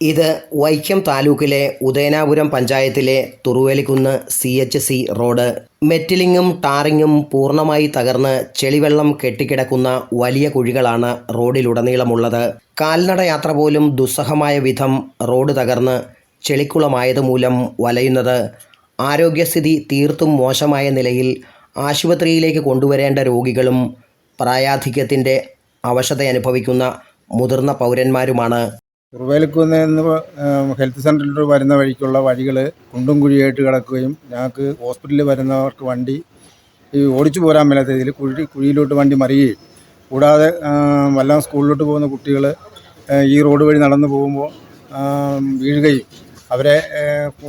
ഇത് വൈക്കം താലൂക്കിലെ ഉദയനാപുരം പഞ്ചായത്തിലെ Thuruvelikunnu C H C road. മെറ്റിലിങ്ങും ടാറിങ്ങും പൂർണമായി തകർന്ന് ചെളിവെള്ളം കെട്ടിക്കിടക്കുന്ന വലിയ കുഴികളാണ് റോഡിലുടനീളമുള്ളത്. കാൽനട യാത്ര പോലും ദുസ്സഹമായ വിധം റോഡ് തകർന്ന് ചെളിക്കുളമായതുമൂലം വലയുന്നത്. ആരോഗ്യസ്ഥിതി തീർത്തും മോശമായ നിലയിൽ ആശുപത്രിയിലേക്ക് കൊണ്ടുവരേണ്ട രോഗികളും പ്രായാധിക്യത്തിന്റെ അവശത അനുഭവിക്കുന്ന മുതിർന്ന പൗരന്മാരുമാണ്. കുറുവേലിക്കുന്ന് നിന്ന് ഹെൽത്ത് സെന്ററിൽ വരുന്ന വഴിക്കുള്ള വഴികൾ കുണ്ടും കുഴിയായിട്ട് കിടക്കുകയും ഞങ്ങൾക്ക് ഹോസ്പിറ്റലിൽ വരുന്നവർക്ക് വണ്ടി ഈ ഓടിച്ചു പോരാൻ മേലാത്ത രീതിയിൽ കുഴി കുഴിയിലോട്ട് വണ്ടി മറിയുകയും. കൂടാതെ വല്ല സ്കൂളിലോട്ട് പോകുന്ന കുട്ടികൾ ഈ റോഡ് വഴി നടന്നു പോകുമ്പോൾ വീഴുകയും. അവരെ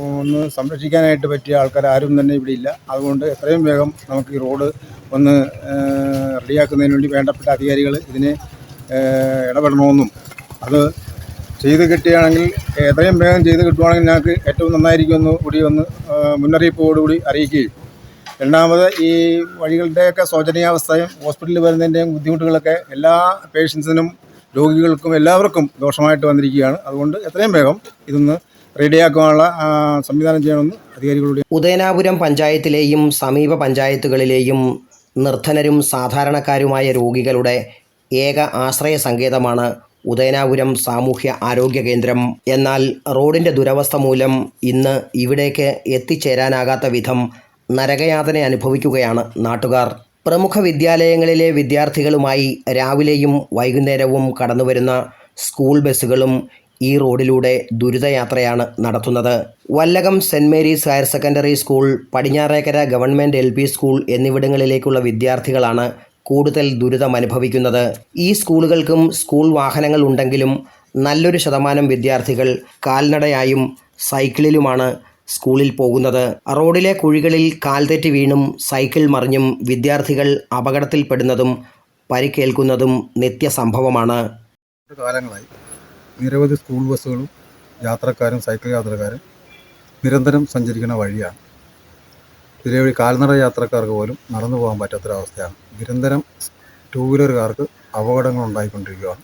ഒന്ന് സംരക്ഷിക്കാനായിട്ട് പറ്റിയ ആൾക്കാർ ആരും തന്നെ ഇവിടെ ഇല്ല. അതുകൊണ്ട് എത്രയും വേഗം നമുക്ക് ഈ റോഡ് ഒന്ന് റെഡിയാക്കുന്നതിന് വേണ്ടി വേണ്ടപ്പെട്ട അധികാരികൾ ഇതിനെ ഇടപെടണമെന്നും അത് ചെയ്ത് കിട്ടുകയാണെങ്കിൽ എത്രയും വേഗം ചെയ്ത് കിട്ടുവാണെങ്കിൽ ഞങ്ങൾക്ക് ഏറ്റവും നന്നായിരിക്കുമെന്ന് കൂടി ഒന്ന് മുന്നറിയിപ്പോടുകൂടി അറിയിക്കുകയും. രണ്ടാമത് ഈ വഴികളുടെയൊക്കെ ശോചനീയാവസ്ഥയും ഹോസ്പിറ്റലിൽ വരുന്നതിന്റെയും ബുദ്ധിമുട്ടുകളൊക്കെ എല്ലാ പേഷ്യൻസിനും രോഗികൾക്കും എല്ലാവർക്കും ദോഷമായിട്ട് വന്നിരിക്കുകയാണ്. അതുകൊണ്ട് എത്രയും വേഗം ഇതൊന്ന് റെഡിയാക്കാനുള്ള സംവിധാനം ചെയ്യണമെന്ന് അധികാരികളോട് ഉദയനാപുരം പഞ്ചായത്തിലെയും സമീപ പഞ്ചായത്തുകളിലെയും നിർധനരും സാധാരണക്കാരുമായ രോഗികളുടെ ഏക ആശ്രയ സങ്കേതമാണ് ഉദയനാപുരം സാമൂഹ്യ ആരോഗ്യ കേന്ദ്രം. എന്നാൽ റോഡിന്റെ ദുരവസ്ഥ മൂലം ഇന്ന് ഇവിടേക്ക് എത്തിച്ചേരാനാകാത്ത വിധം നരകയാതന അനുഭവിക്കുകയാണ് നാട്ടുകാർ. പ്രമുഖ വിദ്യാലയങ്ങളിലെ വിദ്യാർത്ഥികളുമായി രാവിലെയും വൈകുന്നേരവും കടന്നുവരുന്ന സ്കൂൾ ബസ്സുകളും ഈ റോഡിലൂടെ ദുരിതയാത്രയാണ് നടത്തുന്നത്. Vallakam saint Mary's higher secondary school Padinjarekkara government L school എന്നിവിടങ്ങളിലേക്കുള്ള വിദ്യാർത്ഥികളാണ് കൂടുതൽ ദുരിതം അനുഭവിക്കുന്നത്. ഈ സ്കൂളുകൾക്കും സ്കൂൾ വാഹനങ്ങൾ ഉണ്ടെങ്കിലും നല്ലൊരു ശതമാനം വിദ്യാർത്ഥികൾ കാൽനടയായും സൈക്കിളിലുമാണ് സ്കൂളിൽ പോകുന്നത്. റോഡിലെ കുഴികളിൽ കാൽതെറ്റി വീണും സൈക്കിൾ മറിഞ്ഞും വിദ്യാർത്ഥികൾ അപകടത്തിൽപ്പെടുന്നതും പരിക്കേൽക്കുന്നതും നിത്യസംഭവമാണ്. കാലങ്ങളായി നിരവധി സ്കൂൾ ബസ്സുകളും യാത്രക്കാരും സൈക്കിൾ യാത്രക്കാരും നിരന്തരം സഞ്ചരിക്കുന്ന വഴിയാണ് ഇതിലെ വഴി കാൽനട യാത്രക്കാർക്ക് പോലും നടന്നു പോകാൻ പറ്റാത്തൊരവസ്ഥയാണ്. നിരന്തരം ടൂ വീലറുകാർക്ക് അപകടങ്ങൾ ഉണ്ടായിക്കൊണ്ടിരിക്കുകയാണ്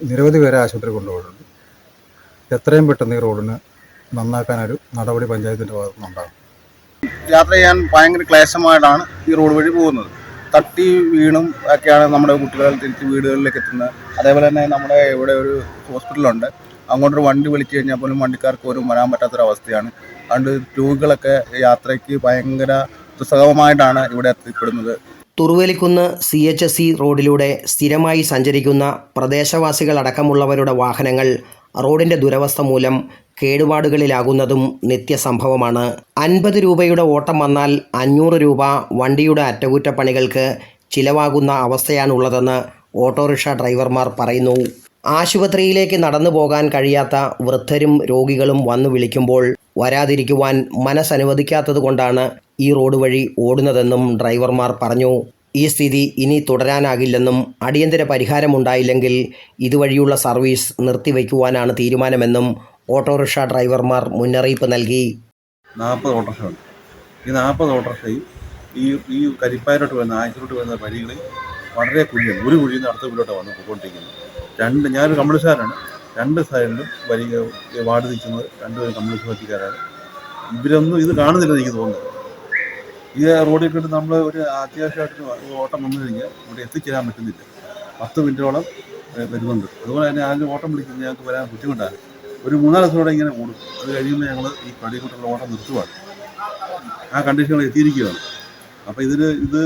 നിരവധി പേരെ ആശുപത്രി കൊണ്ടുപോയിട്ടുണ്ട്. എത്രയും പെട്ടെന്ന് ഈ റോഡിന് നന്നാക്കാനൊരു നടപടി പഞ്ചായത്തിന്റെ ഭാഗത്തു നിന്നുണ്ടാകും യാത്ര ചെയ്യാൻ ഭയങ്കര ക്ലേശമായിട്ടാണ് ഈ റോഡ് വഴി പോകുന്നത്. തട്ടി വീണും ഒക്കെയാണ് നമ്മുടെ കുട്ടികൾ തിരിച്ച് വീടുകളിലേക്ക് എത്തുന്നത്. അതേപോലെ തന്നെ നമ്മുടെ ഇവിടെ ഒരു ഹോസ്പിറ്റലുണ്ട്. അങ്ങോട്ടൊരു വണ്ടി വിളിച്ചു കഴിഞ്ഞാൽ പോലും വണ്ടിക്കാർക്ക് പോലും വരാൻ പറ്റാത്തൊരവസ്ഥയാണ്. അതുകൊണ്ട് രോഗികളൊക്കെ യാത്രയ്ക്ക് ഭയങ്കര ദുസ്സഹമായിട്ടാണ് ഇവിടെ എത്തിപ്പെടുന്നത്. Thuruvelikunnu C H S C റോഡിലൂടെ സ്ഥിരമായി സഞ്ചരിക്കുന്ന പ്രദേശവാസികളടക്കമുള്ളവരുടെ വാഹനങ്ങൾ റോഡിന്റെ ദുരവസ്ഥ മൂലം കേടുപാടുകളിലാകുന്നതും നിത്യസംഭവമാണ്. അൻപത് രൂപയുടെ ഓട്ടം വന്നാൽ അഞ്ഞൂറ് രൂപ വണ്ടിയുടെ അറ്റകുറ്റപ്പണികൾക്ക് ചിലവാകുന്ന അവസ്ഥയാണുള്ളതെന്ന് ഓട്ടോറിക്ഷ ഡ്രൈവർമാർ പറയുന്നു. ആശുപത്രിയിലേക്ക് നടന്നു പോകാൻ കഴിയാത്ത വൃദ്ധരും രോഗികളും വന്നു വിളിക്കുമ്പോൾ വരാതിരിക്കുവാൻ മനസ്സനുവദിക്കാത്തത് കൊണ്ടാണ് ഈ റോഡ് വഴി ഓടുന്നതെന്നും ഡ്രൈവർമാർ പറഞ്ഞു. ഈ സ്ഥിതി ഇനി തുടരാനാകില്ലെന്നും അടിയന്തര പരിഹാരമുണ്ടായില്ലെങ്കിൽ ഇതുവഴിയുള്ള സർവീസ് നിർത്തിവെക്കുവാനാണ് തീരുമാനമെന്നും ഓട്ടോറിക്ഷ ഡ്രൈവർമാർ മുന്നറിയിപ്പ് നൽകി. നാൽപ്പത് ഓട്ടോറിക്ഷ ഈ നാൽപ്പത് ഓട്ടോറിക്ഷയും ഈ ഈ കരിപ്പായിലോട്ട് വരുന്ന ആയിരത്തിലോട്ട് വരുന്ന വഴികളിൽ വളരെ കുഴിയാണ് ഒരു കുഴിയിൽ നിന്ന് അടുത്ത വീട്ടിലോട്ട് വന്ന് പോയിക്കൊണ്ടിരിക്കുന്നത് രണ്ട് ഞാനൊരു കമ്മ്യൂണിസ്റ്റുകാരാണ് രണ്ട് സൈഡിലും വലിയ വാർഡ് നിൽക്കുന്നത് രണ്ടുപേരും കമ്മ്യൂണിസ്റ്റ് പാർട്ടിക്കാരാണ് ഇവരൊന്നും ഇത് കാണുന്നില്ല എനിക്ക് തോന്നുന്നത്. ഈ റോഡിൽ കൂടി നമ്മൾ ഒരു അത്യാവശ്യമായിട്ട് ഓട്ടം വന്നു കഴിഞ്ഞാൽ ഇവിടെ എത്തിച്ചേരാൻ പറ്റുന്നില്ല. പത്ത് മിനിറ്റോളം വരുന്നുണ്ട്. അതുപോലെ തന്നെ ആദ്യം ഓട്ടം വിളിക്കുന്നത് ഞങ്ങൾക്ക് വരാൻ ബുദ്ധിമുട്ടാണ്. ഒരു മൂന്നാൽ ദിവസം കൂടെ ഇങ്ങനെ കൂടും അത് കഴിയുമ്പോൾ ഞങ്ങൾ ഈ പള്ളിക്കൂട്ടുള്ള ഓട്ടം നിർത്തുവാണ്. ആ കണ്ടീഷനുകൾ എത്തിയിരിക്കുകയാണ്. അപ്പോൾ ഇതിൽ ഇത്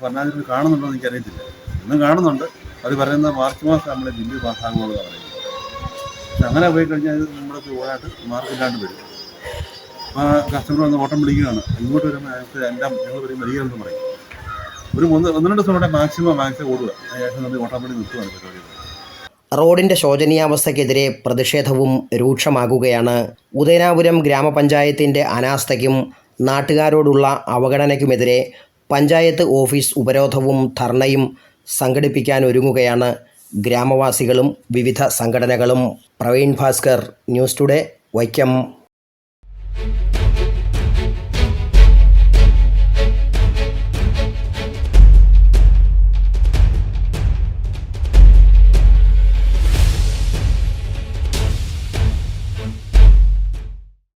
ഭരണാധികാരി കാണുന്നുണ്ടോ എന്ന് എനിക്കറിയത്തില്ല. ഇന്നും കാണുന്നുണ്ട്. അത് പറയുന്നത് മാർച്ച് മാസം നമ്മുടെ ബില്ല് പാസ്സാകുമെന്ന് പറയുന്നത്. പക്ഷെ അങ്ങനെ പോയി കഴിഞ്ഞാൽ നമ്മുടെ ഓടായിട്ട് മാർക്കില്ലാണ്ട് വരും. ആ കസ്റ്റമർ വന്ന് ഓട്ടം വിളിക്കുകയാണ്. ഇങ്ങോട്ട് വരുമ്പോൾ അയാൾക്ക് എല്ലാം ഞങ്ങൾ പറയും വരികയെന്ന് പറയും. ഒരു ഒന്ന് ഒന്ന് രണ്ട് ദിവസം മാക്സിമം മാക്സിമം ഓടുക. അതിനുശേഷം നമ്മൾ ഓട്ടം പണി നിർത്തുവാണ് പരിപാടി. റോഡിന്റെ ശോചനീയാവസ്ഥയ്ക്കെതിരെ പ്രതിഷേധവും രൂക്ഷമാകുകയാണ്. ഉദയനാപുരം ഗ്രാമപഞ്ചായത്തിന്റെ അനാസ്ഥയ്ക്കും നാട്ടുകാരോടുള്ള അവഗണനയ്ക്കുമെതിരെ പഞ്ചായത്ത് ഓഫീസ് ഉപരോധവും ധർണയും സംഘടിപ്പിക്കാൻ ഒരുങ്ങുകയാണ് ഗ്രാമവാസികളും വിവിധ സംഘടനകളും. Praveen Bhaskar news today Vaikom.